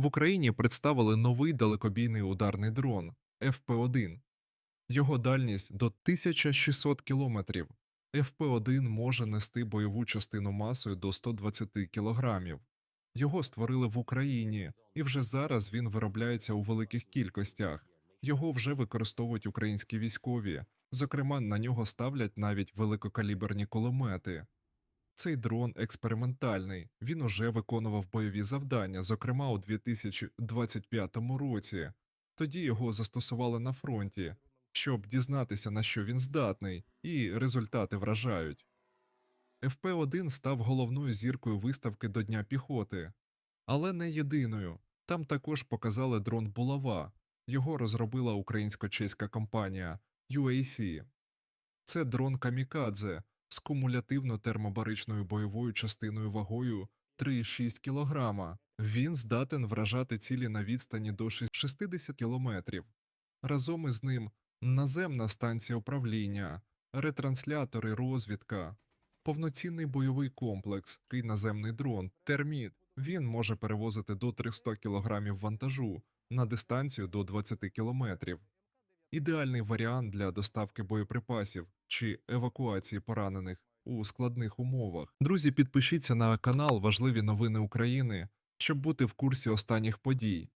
В Україні представили новий далекобійний ударний дрон ФП-1. Його дальність до 1600 кілометрів. ФП-1 може нести бойову частину масою до 120 кілограмів. Його створили в Україні, і вже зараз він виробляється у великих кількостях. Його вже використовують українські військові. Зокрема, на нього ставлять навіть великокаліберні кулемети. Цей дрон експериментальний. Він уже виконував бойові завдання, зокрема у 2025 році. Тоді його застосували на фронті, щоб дізнатися, на що він здатний, і результати вражають. ФП-1 став головною зіркою виставки до Дня піхоти, але не єдиною. Там також показали дрон Булава. Його розробила українсько-чеська компанія UAC. Це дрон Камікадзе з кумулятивно-термобаричною бойовою частиною вагою 3,6 кг. Він здатен вражати цілі на відстані до 60 км. Разом із ним наземна станція управління, ретранслятори, розвідка, повноцінний бойовий комплекс, такий наземний дрон, терміт. Він може перевозити до 300 кг вантажу на дистанцію до 20 км. Ідеальний варіант для доставки боєприпасів чи евакуації поранених у складних умовах. Друзі, підпишіться на канал Важливі новини України, щоб бути в курсі останніх подій.